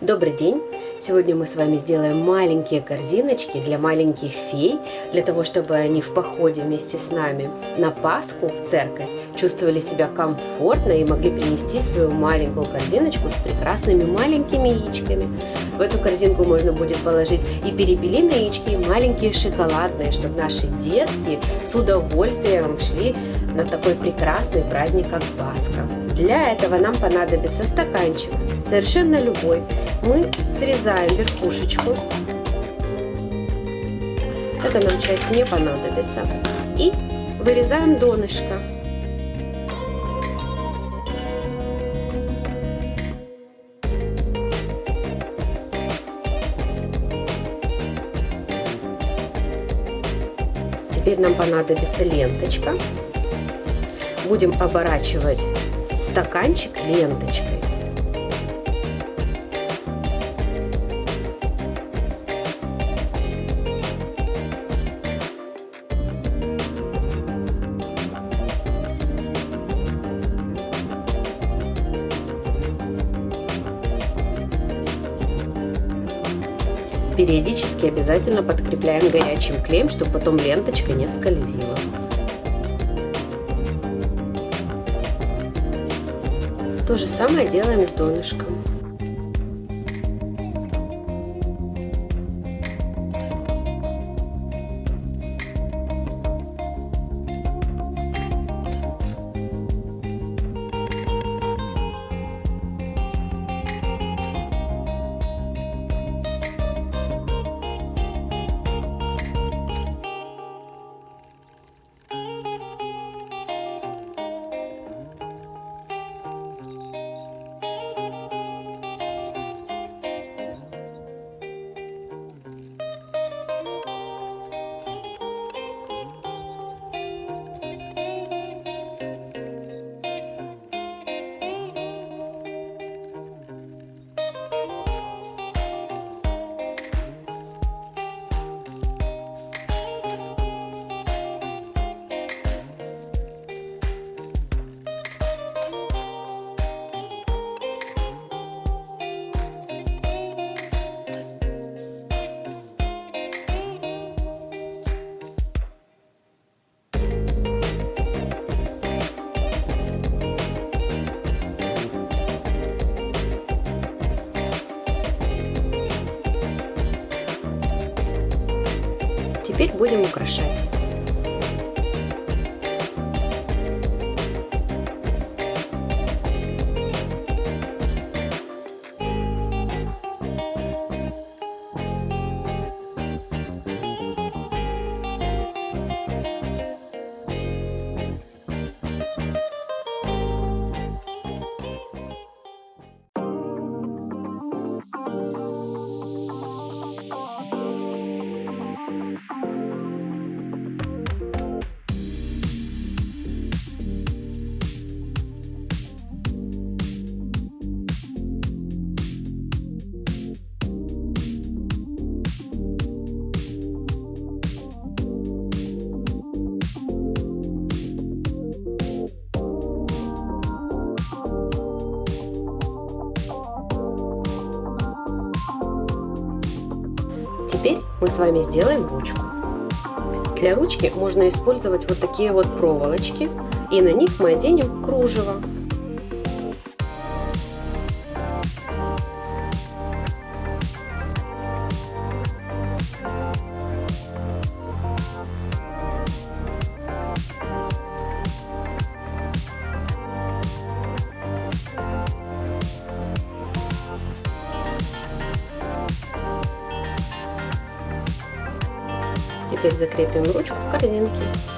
Добрый день! Сегодня мы с вами сделаем маленькие корзиночки для маленьких фей, для того, чтобы они в походе вместе с нами на Пасху в церковь чувствовали себя комфортно и могли принести свою маленькую корзиночку с прекрасными маленькими яичками. В эту корзинку можно будет положить и перепелиные яички, и маленькие шоколадные, чтобы наши детки с удовольствием шли на такой прекрасный праздник, как Пасха. Для этого нам понадобится стаканчик, совершенно любой. Мы срезаем верхушечку. Это нам часть не понадобится. И вырезаем донышко. Теперь нам понадобится ленточка. Будем оборачивать стаканчик ленточкой. Периодически обязательно подкрепляем горячим клеем, чтобы потом ленточка не скользила. То же самое делаем с донышком. Теперь будем украшать. Теперь мы с вами сделаем ручку. Для ручки можно использовать вот такие вот проволочки, и на них мы оденем кружево. Теперь закрепим ручку корзинки.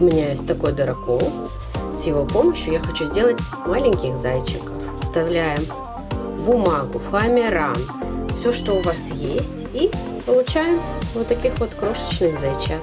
У меня есть такой дырокол. с его помощью я хочу сделать маленьких зайчиков. Вставляем бумагу, фоамиран, все, что у вас есть, и получаем вот таких вот крошечных зайчат.